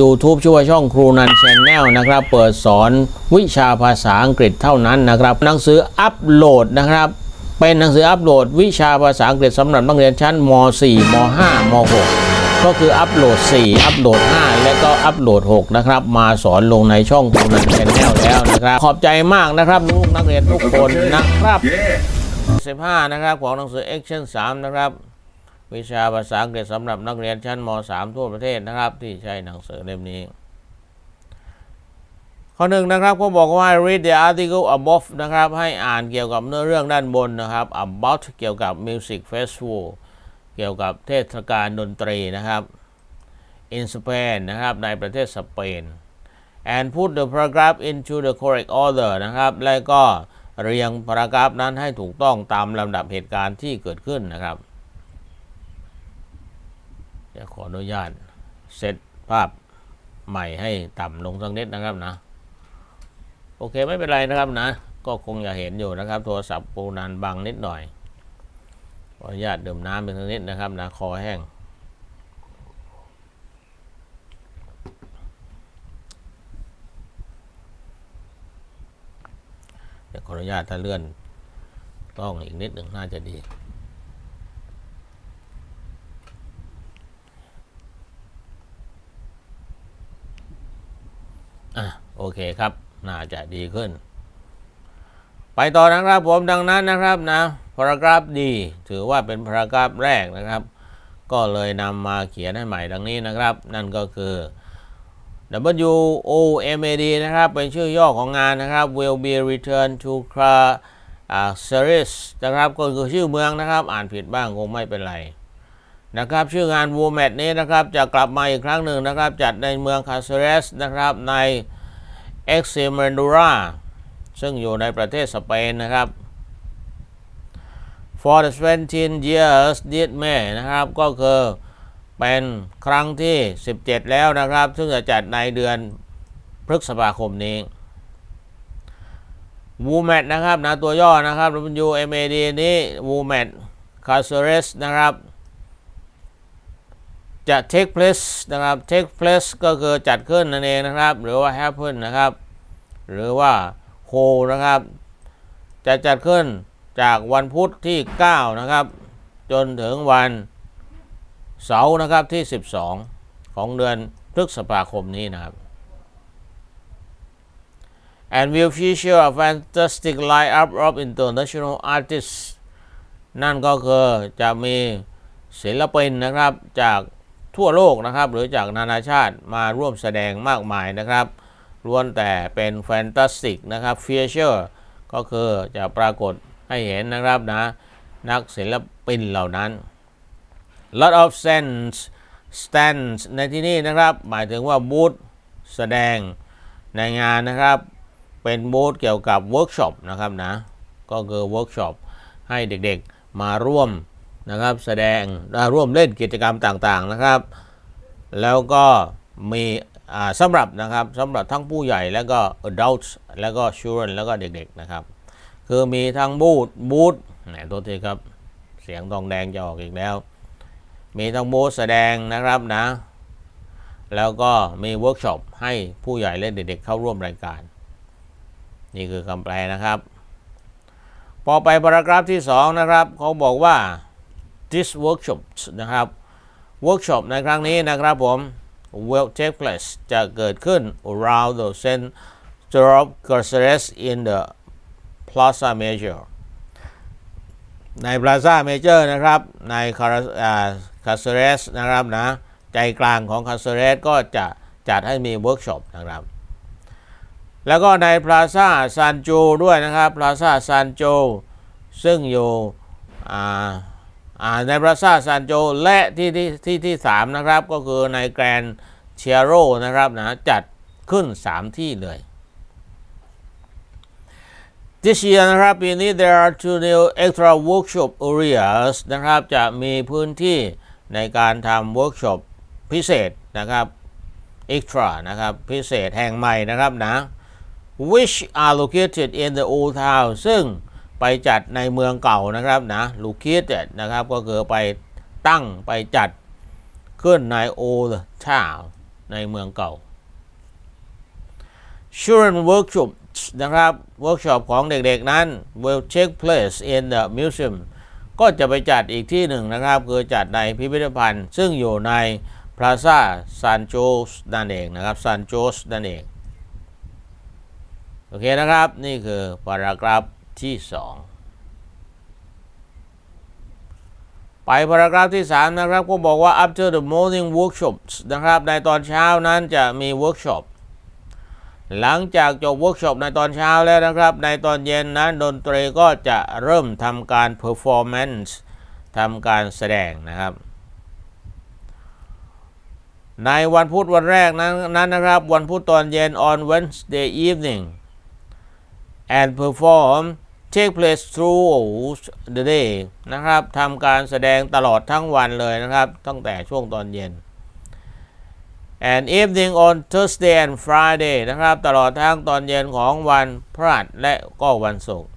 YouTube ชื่อว่าช่องครูนันแชนแนลนะครับ เปิดสอนวิชาภาษาอังกฤษเท่านั้นนะครับ หนังสืออัปโหลดนะครับ เป็นหนังสืออัปโหลด วิชาภาษาอังกฤษสำหรับนักเรียนชั้นม .4 ม .5 ม .6 ก็คืออัปโหลด 4 อัปโหลด 5 และก็อัปโหลด 6 นะครับ มาสอนลงในช่องครูนันแชนแนลแล้วนะครับ ขอบใจมากนะครับลูกนักเรียนทุกคนนะครับ15นะครับของหนังสือ Action 3 นะครับ วิชาภาษาอังกฤษสำหรับนักเรียนชั้นม .3 ทั่วประเทศนะครับ ที่ใช้หนังสือเล่มนี้ ข้อหนึ่งนะครับเขาบอกว่า read the article above นะครับ ให้อ่านเกี่ยวกับเนื้อเรื่องด้านบนนะครับ about เกี่ยวกับ music festival เกี่ยวกับเทศกาลดนตรีนะครับ in Spain นะครับในประเทศสเปน and put the paragraph into the correct order นะครับ และก็เรียงพารากราฟนั้นให้ถูกต้องตามลำดับเหตุการณ์ที่เกิดขึ้นนะครับ เดี๋ยวขออนุญาตเซตภาพใหม่ให้ต่ำลงสักนิดนะครับนะ โอเคไม่เป็นไรนะครับนะ ก็คงจะเห็นอยู่นะครับ โทรศัพท์ปูนานบังนิดหน่อยขออนุญาตดื่มน้ำเป็นสักนิดนะครับนะคอแห้งเดี๋ยวขออนุญาตถ้าเลื่อนกล้องอีกนิดหนึ่งน่าจะดี อะโอเคครับ น่าจะดีขึ้น ไปต่อนะครับผมดังนั้นนะครับนะพารากราฟดีถือว่าเป็นพารากราฟแรกนะครับ ก็เลยนำมาเขียนให้ใหม่ดังนี้นะครับ นั่นก็คือ W O M A D นะครับ เป็นชื่อย่อของงานนะครับ will be returned to c r a s e r i s นะครับ ก็คือชื่อเมืองนะครับ อ่านผิดบ้างคงไม่เป็นไร นะครับชื่องาน w o m a t นี้นะครับจะกลับมาอีกครั้งหนึ่งนะครับ จัดในเมืองคา c e r e s นะครับใน e x e m e r d u r a ซึ่งอยู่ในประเทศสเปนนะครับ for the 17 years did May นะครับก็คือเป็นครั้งที่ 17 แล้วนะครับ ซึ่งจะจัดในเดือนพฤษภาคมนี้ w o m a t นะครับนะตัวย่อนะครับ W M A D นี้ w o m a t c a s e r e s นะครับ จะ take place นะครับ take place ก็คือจัดขึ้นนั่นเองนะครับ หรือว่า happen นะครับ หรือว่า hold นะครับ จะจัดขึ้นจากวันพุธที่ 9 นะครับ จนถึงวันเสาร์นะครับที่ 12 ของเดือนพฤษภาคมนี้นะครับ and will feature a fantastic lineup of international artists นั่นก็คือจะมีศิลปินนะครับจาก ทั่วโลกนะครับ หรือจากนานาชาติมาร่วมแสดงมากมายนะครับล้วนแต่เป็นแฟนตาสติกนะครับเฟียเชอร์ก็คือจะปรากฏให้เห็นนะครับนะ นักศิลปินเหล่านั้น lot of stands stands ในที่นี้นะครับ หมายถึงว่าบูธแสดงในงานนะครับ เป็นบูธเกี่ยวกับเวิร์กช็อปนะครับนะ ก็คือเวิร์กช็อปให้เด็กๆมาร่วม นะครับแสดงร่วมเล่นกิจกรรมต่างๆนะครับ แล้วก็มีสำหรับนะครับสำหรับทั้งผู้ใหญ่แล้วก็ adults แล้วก็ children แล้วก็เด็กๆนะครับ คือมีทั้งบูธบูธไหนตัวทีครับ เสียงทองแดงจะออกอีกแล้ว มีทั้งบูธแสดงนะครับนะ แล้วก็มีเวิร์กช็อปให้ผู้ใหญ่และเด็กๆเข้าร่วมรายการ นี่คือคำแปลนะครับ พอไปพารากราฟที่ 2 นะครับ เขาบอกว่า this workshop นะครับ workshop ในครั้งนี้นะครับผม will take place จะเกิดขึ้น around the center of Caceres in the Plaza Major ใน Plaza Major นะครับ ในคาคาเซเรสนะครับนะ ใจกลางของคาเซเรสก็จะจัดให้มีเวิร์กช็อปนะครับ แล้วก็ใน Plaza San Jo ด้วยนะครับ Plaza San Jo ซึ่งอยู่ อ่าอ่าใน Plaza San Jo และที่ที่ที่ที่สามนะครับ ก็คือใน Grand c h i a r o นะครับนะจัดขึ้น 3 ที่เลย This year นะครับปีนี้ there are two new extra workshop areas นะครับจะมีพื้นที่ในการทำเวิร์กช็อปพิเศษนะครับ extra นะครับพิเศษแห่งใหม่นะครับนะ which are located in the old town ซึ่ง ไปจัดในเมืองเก่านะครับนะ located นะครับก็คือไปตั้งไปจัดขึ้นใน old town ในเมืองเก่า Children workshop นะครับเวิร์กช็อปของเด็กๆนั้น will take place in the museum ก็จะไปจัดอีกที่หนึ่งนะครับ คือจัดในพิพิธภัณฑ์ ซึ่งอยู่ใน Plaza San j o s นั่นเองนะครับ San j o s นั่นเอง โอเคนะครับ นี่คือพารากราฟ ที่2ไปพารากราฟที่ 3 นะครับ ก็บอกว่า after the morning workshops นะครับ ในตอนเช้านั้นจะมีเวิร์กช็อปหลังจากจบเวิร์กช็อปในตอนเช้าแล้วนะครับ ในตอนเย็นนั้นดนตรีก็จะเริ่มทำการ performance ทำการแสดงนะครับ ในวันพุธวันแรกนั้นนั้นนะครับ วันพุธตอนเย็น on Wednesday evening and perform take place throughout the day นะครับทำการแสดงตลอดทั้งวันเลยนะครับ ตั้งแต่ช่วงตอนเย็น and evening on Thursday and Friday นะครับ ตลอดทั้งตอนเย็นของวันพฤหัสและก็วันศุกร์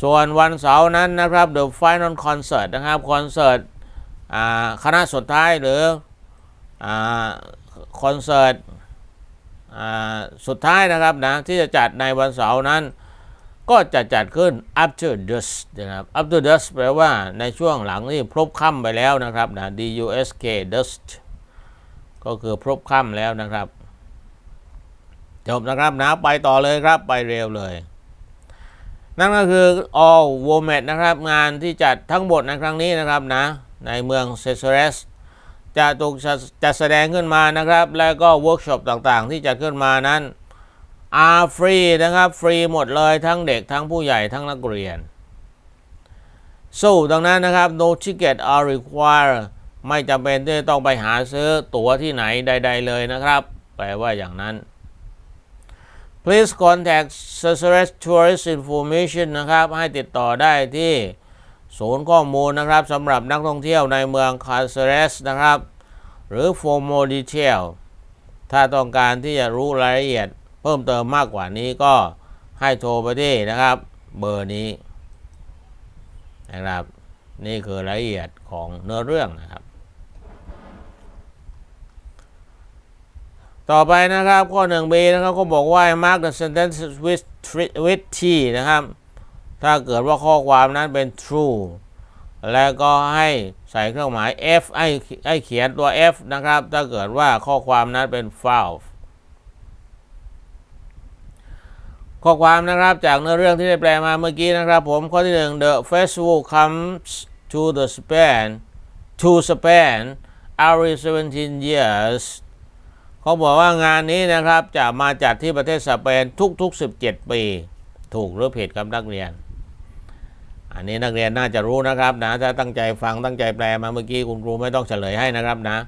ส่วนวันเสาร์นั้นนะครับ The Final Concert นะครับคอนเสิร์ตคณะสุดท้ายหรือคอนเสิร์ตสุดท้ายนะครับนะที่จะจัดในวันเสาร์นั้น ก็จะจัดขึ้น after dusk นะครับ after dusk แปลว่าในช่วงหลังที่พลบค่ำไปแล้วนะครับนะ D U S K dusk ก็คือพลบค่ำแล้วนะครับ จบนะครับนะไปต่อเลยครับไปเร็วเลย นั่นก็คือ all w o m e t นะครับ งานที่จัดทั้งหมดในครั้งนี้นะครับนะ ในเมืองเซเซเรสจะถูกจัดแสดงขึ้นมานะครับ แล้วก็เวิร์กช็อปต่างๆ ที่จัดขึ้นมานั้น are free นะครับฟรีหมดเลยทั้งเด็กทั้งผู้ใหญ่ทั้งนักเรียน so ดังนั้นนะครับ no ticket are required ไม่จำเป็นที่จะต้องไปหาซื้อตั๋วที่ไหนใด ๆ เลยนะครับ แปลว่าอย่างนั้น please contact s e s a r e s Tourist Information นะครับ ให้ติดต่อได้ที่ศูนย์ข้อมูลนะครับสำหรับนักท่องเที่ยวในเมืองคาเซเรสนะครับ หรือ for more detail ถ้าต้องการที่จะรู้รายละเอียด เพิ่มเติมมากกว่านี้ก็ให้โทรไปที่นะครับ เบอร์นี้นะครับ นี่คือรายละเอียดของเนื้อเรื่องนะครับ ต่อไปนะครับ ข้อ 1b นะครับก็บอกว่า mark the sentence with with t นะครับ ถ้าเกิดว่าข้อความนั้นเป็น true แล้วก็ให้ใส่เครื่องหมาย f ให้ให้เขียนตัว f นะครับ ถ้าเกิดว่าข้อความนั้นเป็น false ข้อความนะครับจากเนื้อเรื่องที่ได้แปลมาเมื่อกี้นะครับผมข้อที่ 1 the festival comes to the span to span every 17 years เขาบอกว่างานนี้นะครับจะมาจัดที่ประเทศสเปนทุกๆ 17 ปี ถูกหรือผิดครับนักเรียน อันนี้นักเรียนน่าจะรู้นะครับนะถ้าตั้งใจฟังตั้งใจแปลมาเมื่อกี้คุณครูไม่ต้องเฉลยให้นะครับนะ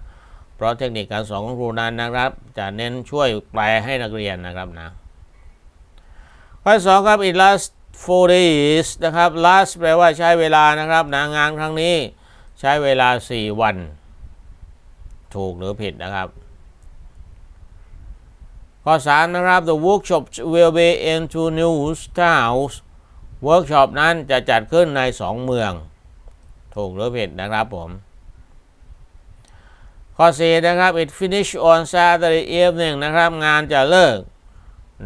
เพราะเทคนิคการสอนของครูนั้นนะครับ จะเน้นช่วยแปลให้นักเรียนนะครับนะ ข้อสองครับ it last four days นะครับ last แปลว่าใช้เวลานะครับนะงานครั้งนี้ใช้เวลา 4 วัน ถูกหรือผิดนะครับ ข้อ3นะครับ the workshop will be in two new towns workshop นั้นจะจัดขึ้นใน 2 เมือง ถูกหรือผิดนะครับผมข้อ4นะครับ it finish on Saturday evening นะครับ งานจะเลิก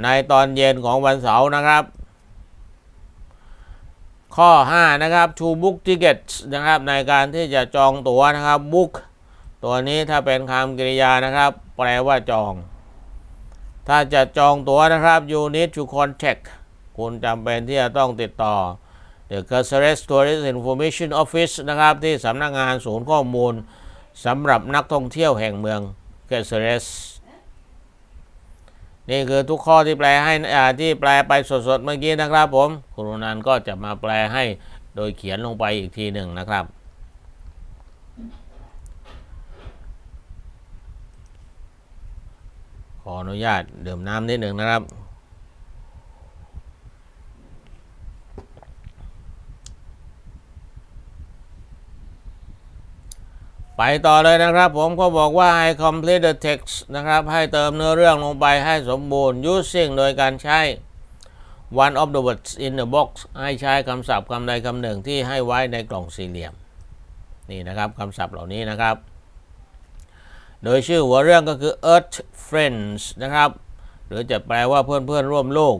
ในตอนเย็นของวันเสาร์นะครับ ข้อ 5 นะครับ to book tickets นะครับ ในการที่จะจองตั๋วนะครับ book ตัวนี้ถ้าเป็นคำกริยานะครับ แปลว่าจอง ถ้าจะจองตั๋วนะครับ you need to contact คุณจำเป็นที่จะต้องติดต่อ The Caceres Tourist Information Office นะครับ ที่สำนักงานศูนย์ข้อมูลสำหรับนักท่องเที่ยวแห่งเมือง Caceres นี่คือทุกข้อที่แปลให้อ่าที่แปลไปสดๆเมื่อกี้นะครับผมครูนันก็จะมาแปลให้โดยเขียนลงไปอีกทีหนึ่งนะครับ ขออนุญาตดื่มน้ำนิดหนึ่งนะครับ ไปต่อเลยนะครับ ผมก็บอกว่าให้ complete the text นะครับ ให้เติมเนื้อเรื่องลงไปให้สมบูรณ์ using โดยการใช้ one of the words in the box ให้ใช้คำศัพท์คำใดคำหนึ่งที่ให้ไว้ในกล่องสี่เหลี่ยม นี่นะครับคำศัพท์เหล่านี้นะครับ โดยชื่อหัวเรื่องก็คือ Earth Friends นะครับ หรือจะแปลว่าเพื่อนเพื่อนร่วมโลก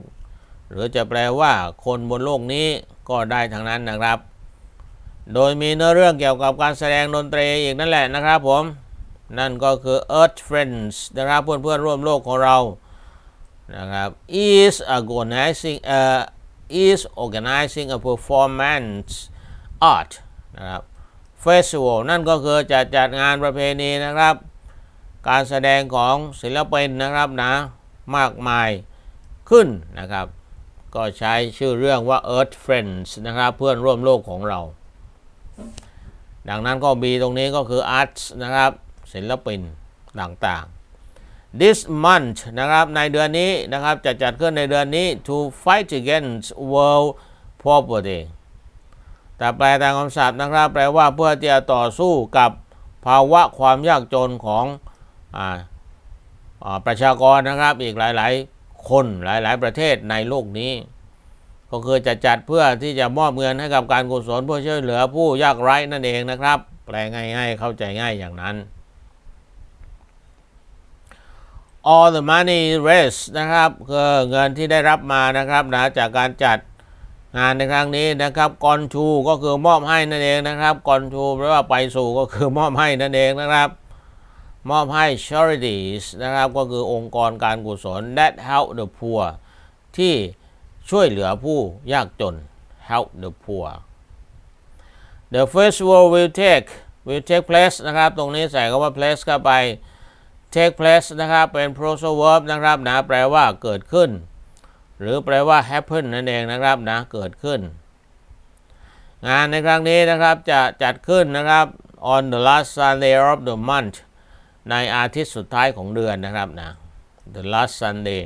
หรือจะแปลว่าคนบนโลกนี้ก็ได้ทั้งนั้นนะครับ โดยมีเนื้อเรื่องเกี่ยวกับการแสดงดนตรีอีกนั่นแหละนะครับผม นั่นก็คือ Earth Friends นะครับเพื่อนเพื่อนร่วมโลกของเรานะครับ is organizing uh, is organizing a performance art นะครับ festival นั่นก็คือจะจัดงานประเพณีนะครับ การแสดงของศิลปินนะครับนะมากมายขึ้นนะครับ ก็ใช้ชื่อเรื่องว่า Earth Friends นะครับเพื่อนร่วมโลกของเรา ดังนั้นก็มีตรงนี้ก็คือ arts นะครับศิลปินต่างๆ this month นะครับในเดือนนี้นะครับจะจัดขึ้นในเดือนนี้ to fight against world poverty แต่แปลตามคำศัพท์นะครับ แปลว่าเพื่อที่จะต่อสู้กับภาวะความยากจนของออประชากรนะครับอีกหลาย ๆ คนหลาย ๆ ประเทศในโลกนี้ ก็คือจะจัดเพื่อที่จะมอบเงินให้กับการกุศลเพื่อช่วยเหลือผู้ยากไร้นั่นเองนะครับ แปลง่ายๆเข้าใจง่ายอย่างนั้น all the money raised นะครับคือเงินที่ได้รับมานะครับนะจากการจัดงานในครั้งนี้นะครับกอนชูก็คือมอบให้นั่นเองนะครับกอนชูแปลว่าไปสู่ก็คือมอบให้นั่นเองนะครับ มอบให้ charities นะครับก็คือองค์กรการกุศล that help the poor ที่ ช่วยเหลือผู้ยากจน help the poor the festival will take will take place นะครับ ตรงนี้ใส่คำว่า place เข้าไป take place นะครับ เป็น prosal verb นะครับนะแปลว่าเกิดขึ้น หรือแปลว่า happen นั่นเองนะครับนะเกิดขึ้น งานในครั้งนี้นะครับจะจัดขึ้นนะครับ on the last Sunday of the month ในอาทิตย์สุดท้ายของเดือนนะครับนะ the last Sunday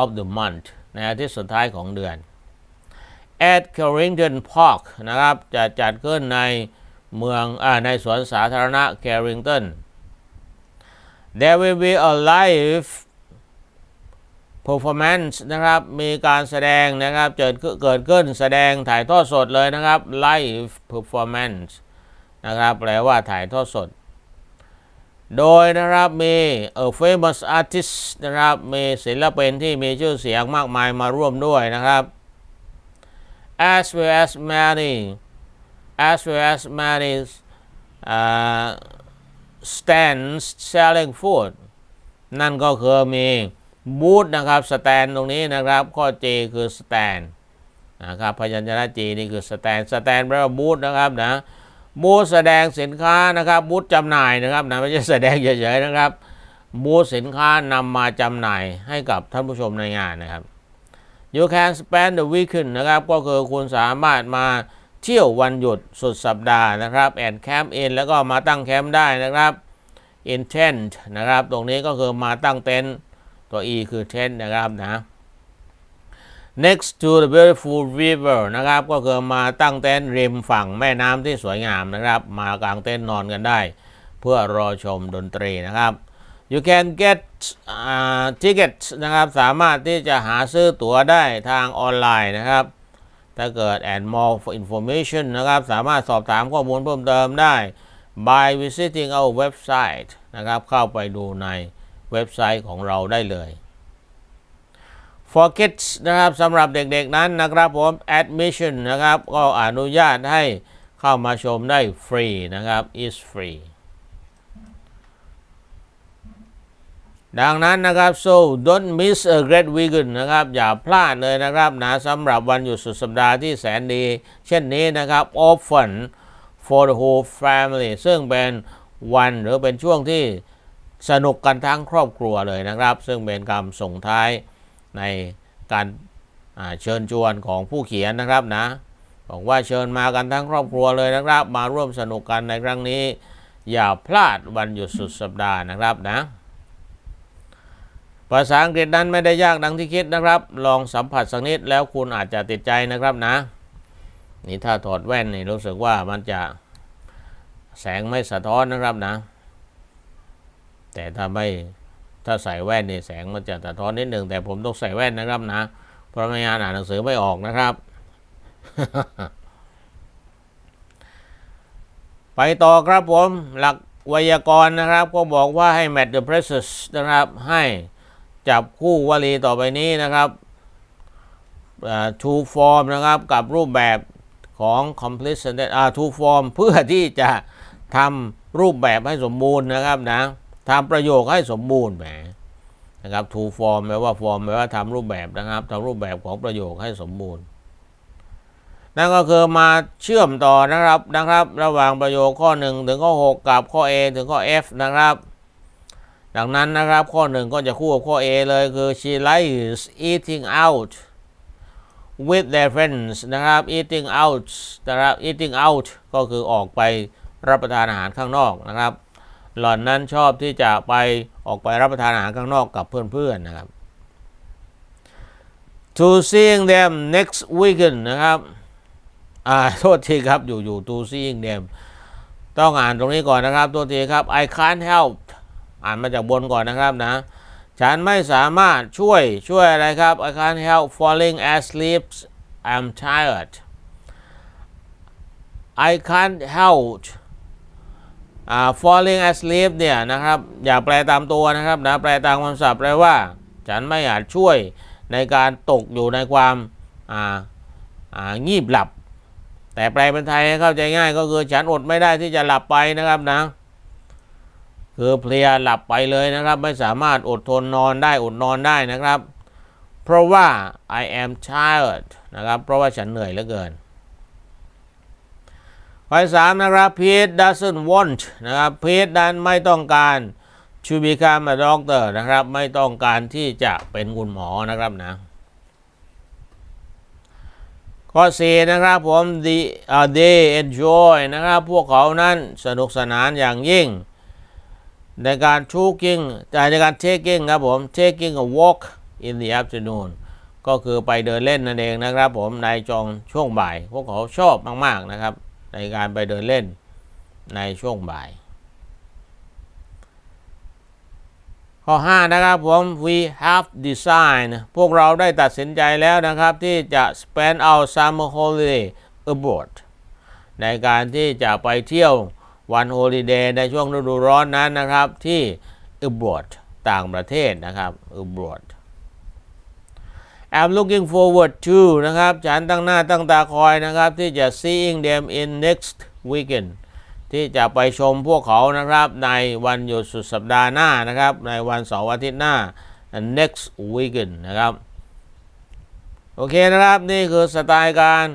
of the month ในอาทิตย์สุดท้ายของเดือน at Carrington Park นะครับจะจัดขึ้นในเมืองอในสวนสาธารณะ Carrington there will be a live performance นะครับ มีการแสดงนะครับเกิดเกิดขึ้นแสดงถ่ายทอดสดเลยนะครับ live performance นะครับ แปลว่าถ่ายทอดสด โดยนะครับมี a famous artist นะครับมีศิลปินที่มีชื่อเสียงมากมายมาร่วมด้วยนะครับ as well as many as well as many uh, stands selling food นั่นก็คือมีบูธนะครับสแตนตรงนี้นะครับ ข้อ J คือสแตนนะครับพยัญชนะ G นี่คือสแตนสแตนแปลว่าบูธนะครับนะ บูธแสดงสินค้านะครับบูธจำหน่ายนะครับนะไม่ใช่แสดงเฉยๆนะครับบูธสินค้านำมาจำหน่ายให้กับท่านผู้ชมในงานนะครับ you can spend the weekend นะครับ ก็คือคุณสามารถมาเที่ยววันหยุดสุดสัปดาห์นะครับ and camp in แล้วก็มาตั้งแคมป์ได้นะครับ in tent นะครับ ตรงนี้ก็คือมาตั้งเต็นท์ตัว e คือ tent นะครับนะ next to the beautiful river นะครับ ก็คือมาตั้งเต็นท์ริมฝั่งแม่น้ำที่สวยงามนะครับ มากางเต็นท์นอนกันได้ เพื่อรอชมดนตรีนะครับ you can get uh, tickets นะครับ สามารถที่จะหาซื้อตั๋วได้ทางออนไลน์นะครับ ถ้าเกิด and more information นะครับ สามารถสอบถามข้อมูลเพิ่มเติมได้ by visiting our website นะครับ เข้าไปดูในเว็บไซต์ของเราได้เลย for kids นะครับสำหรับเด็กๆนั้นนะครับผม admission นะครับ ก็อนุญาตให้เข้ามาชมได้ฟรีนะครับ is free ดังนั้นนะครับ so don't miss a great weekend นะครับ อย่าพลาดเลยนะครับนะสำหรับวันหยุดสุดสัปดาห์ที่แสนดี เช่นนี้นะครับ often for the whole family ซึ่งเป็นวันหรือเป็นช่วงที่สนุกกันทั้งครอบครัวเลยนะครับ ซึ่งเป็นคำส่งท้าย ในการเชิญชวนของผู้เขียนนะครับนะบอกว่าเชิญมากันทั้งครอบครัวเลยนะครับ มาร่วมสนุกกันในครั้งนี้ อย่าพลาดวันหยุดสุดสัปดาห์นะครับนะภาษาอังกฤษนั้นไม่ได้ยากดังที่คิดนะครับ ลองสัมผัสสักนิดแล้วคุณอาจจะติดใจนะครับนะ นี่ถ้าถอดแว่นนี่รู้สึกว่ามันจะแสงไม่สะท้อนนะครับนะ แต่ถ้าไม่ ถ้าใส่แว่นเนี่ยแสงมันจะสะท้อนนิดหนึ่งแต่ผมต้องใส่แว่นนะครับนะ เพราะไม่งั้นอ่านหนังสือไม่ออกนะครับ ไปต่อครับผมหลักไวยากรณ์นะครับ ก็บอกว่าให้ match the phrases นะครับ ให้จับคู่วลีต่อไปนี้นะครับอ่า to form นะครับ กับรูปแบบของ complete sentence อ่า to form เพื่อที่จะทำรูปแบบให้สมบูรณ์นะครับนะ ทำประโยคให้สมบูรณ์แหมนะครับ to form แปลว่า form แปลว่าทำรูปแบบนะครับทำรูปแบบของประโยคให้สมบูรณ์ นั่นก็คือมาเชื่อมต่อนะครับนะครับ ระหว่างประโยคข้อ 1 ถึงข้อ 6 กับข้อ A ถึงข้อ F นะครับ ดังนั้นนะครับข้อ 1 ก็จะคู่กับข้อ A เลยคือ she likes eating out with their friends นะครับ eating out นะครับ eating out ก็คือออกไปรับประทานอาหารข้างนอกนะครับ หล่อนนั้นชอบที่จะไปออกไปรับประทานอาหารข้างนอกกับเพื่อนๆนะครับ to seeing them next weekend นะครับ อ่า โทษทีครับ อยู่อยู่ to seeing them ต้องอ่านตรงนี้ก่อนนะครับ โทษทีครับ I can't help อ่านมาจากบนก่อนนะครับนะ ฉันไม่สามารถช่วยช่วยอะไรครับ I can't help falling asleep I'm tired I can't help falling asleep เนี่ยนะครับอย่าแปลตามตัวนะครับนะแปลตามคำศัพท์แปลว่า ฉันไม่อาจช่วยในการตกอยู่ในความงีบหลับ แต่แปลเป็นไทยให้เข้าใจง่ายก็คือฉันอดไม่ได้ที่จะหลับไปนะครับนะคือเพลียหลับไปเลยนะครับ ไม่สามารถอดทนนอนได้อดนอนได้นะครับ เพราะว่า I am tired นะครับ เพราะว่าฉันเหนื่อยเหลือเกิน ข้อสามนะครับ Pete doesn't want นะครับ Pete นั้นไม่ต้องการ to become a doctor นะครับ ไม่ต้องการที่จะเป็นคุณหมอนะครับนะข้อ4นะครับผม the uh, they enjoy นะครับ พวกเขานั้นสนุกสนานอย่างยิ่ง ในการ taking ในการ taking ครับผม taking a walk in the afternoon ก็คือไปเดินเล่นนั่นเองนะครับผมในจองช่วงบ่าย พวกเขาชอบมาก ๆ นะครับ ในการไปเดินเล่นในช่วงบ่าย ข้อ 5 นะครับผม we have decided พวกเราได้ตัดสินใจแล้วนะครับ ที่จะ spend our summer holiday abroad ในการที่จะไปเที่ยววันโฮลิเดย์ในช่วงฤดูร้อนนั้นนะครับ ที่ abroad ต่างประเทศนะครับ abroad I'm looking forward to นะครับ ฉันตั้งหน้าตั้งตาคอยนะครับ ที่จะ seeing them in next weekend ที่จะไปชมพวกเขานะครับ ในวันหยุดสุดสัปดาห์หน้านะครับ ในวันเสาร์อาทิตย์หน้า next weekend นะครับ โอเคนะครับ นี่คือสไตล์การ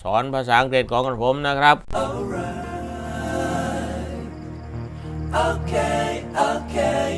สอนภาษาอังกฤษของผมนะครับ Okay, okay.